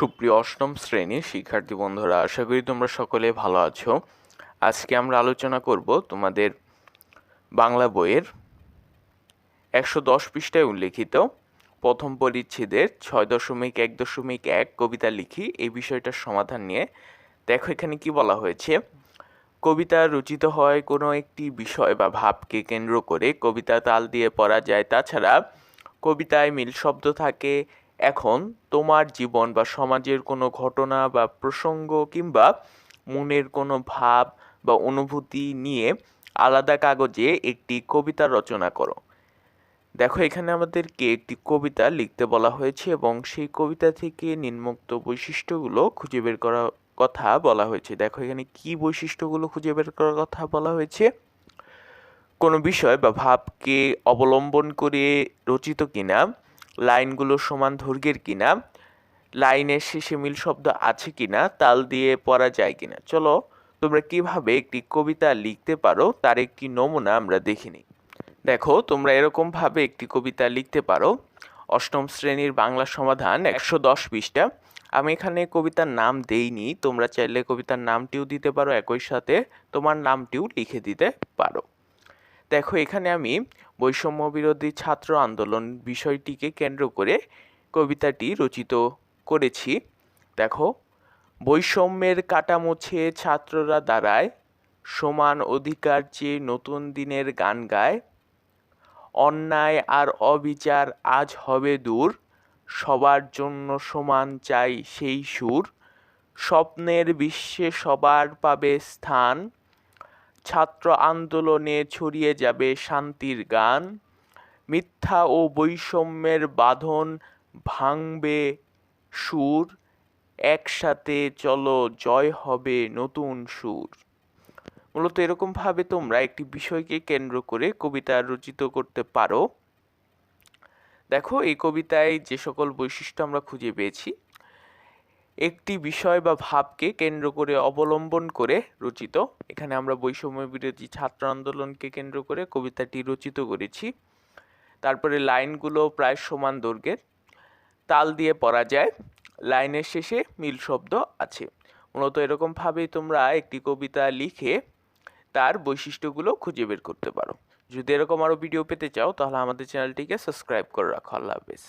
সুপ্রিয় অষ্টম শ্রেণির শিক্ষার্থী বন্ধুরা, আশা করি তোমরা সকলে ভালো আছো। আজকে আমরা আলোচনা করব তোমাদের বাংলা বইয়ের একশো দশ পৃষ্ঠায় উল্লেখিত প্রথম পরিচ্ছেদের ছয় দশমিক এক দশমিক এক কবিতা লিখি। এই বিষয়টার সমাধান নিয়ে দেখো এখানে কি বলা হয়েছে। কবিতা রচিত হয় কোনো একটি বিষয় বা ভাবকে কেন্দ্র করে। কবিতা তাল দিয়ে পড়া যায়। তাছাড়া কবিতায় মিল শব্দ থাকে এখন তোমার জীবন বা সমাজের কোনো ঘটনা বা প্রসঙ্গ কিংবা মনের কোনো ভাব বা অনুভূতি নিয়ে আলাদা কাগজে একটি কবিতা রচনা করো। দেখো, এখানে আমাদেরকে একটি কবিতা লিখতে বলা হয়েছে এবং সেই কবিতা থেকে নিম্নোক্ত বৈশিষ্ট্যগুলো খুঁজে বের করার কথা বলা হয়েছে। দেখো, এখানে কি বৈশিষ্ট্যগুলো খুঁজে বের করার কথা বলা হয়েছে? কোনো বিষয় বা ভাবকে অবলম্বন করে রচিত কিনা? লাইনগুলো সমান দৈর্ঘ্যের কিনা? লাইনের শেষে মিল শব্দ আছে কিনা? তাল দিয়ে পড়া যায় কিনা? চলো, তোমরা কীভাবে একটি কবিতা লিখতে পারো? তার একটি নমুনা আমরা দেখিনি দেখো, তোমরা এরকমভাবে একটি কবিতা লিখতে পারো। অষ্টম শ্রেণির বাংলা সমাধান একশো দশ পৃষ্ঠা। আমি এখানে কবিতার নাম দেইনি। তোমরা চাইলে কবিতার নামটিও দিতে পারো একই সাথে। তোমার নামটিও লিখে দিতে পারো। দেখো, এখানে আমি বৈষম্য বিরোধী ছাত্র আন্দোলন বিষয়টিকে কেন্দ্র করে কবিতাটি রচিত করেছি। দেখো, বৈষম্যের কাটা মুছে ছাত্ররা দাঁড়ায়, সমান অধিকার চেয়ে নতুন দিনের গান গায়। অন্যায় আর অবিচার আজ হবে দূর, সবার জন্য সমান চাই সেই সুর। স্বপ্নের বিশ্বে সবার পাবে স্থান ছাত্র আন্দোলনে ছড়িয়ে যাবে শান্তির গান। মিথ্যা ও বৈষম্যের বাঁধন ভাঙবে সুর। একসাথে চলো, জয় হবে নতুন সুর। মূলত এরকমভাবে তোমরা একটি বিষয়কে কেন্দ্র করে কবিতা রচিত করতে পারো। দেখো, এই কবিতায় যে সকল বৈশিষ্ট্য আমরা খুঁজে পেয়েছি একটি বিষয় বা ভাবকে কেন্দ্র করে অবলম্বন করে রচিত। এখানে আমরা বৈষম্য বিরোধী ছাত্র আন্দোলনকে কেন্দ্র করে কবিতাটি রচিত করেছি। তারপরে লাইনগুলো প্রায় সমান দৈর্ঘ্যের। তাল দিয়ে পড়া যায়, লাইনের শেষে মিল শব্দ আছে। মূলত এরকমভাবেই তোমরা একটি কবিতা লিখে তার বৈশিষ্ট্যগুলো খুঁজে বের করতে পারো। যদি এরকম আরও ভিডিও পেতে চাও, তাহলে আমাদের চ্যানেলটিকে সাবস্ক্রাইব করে রাখো। আল্লাহ হাফেজ।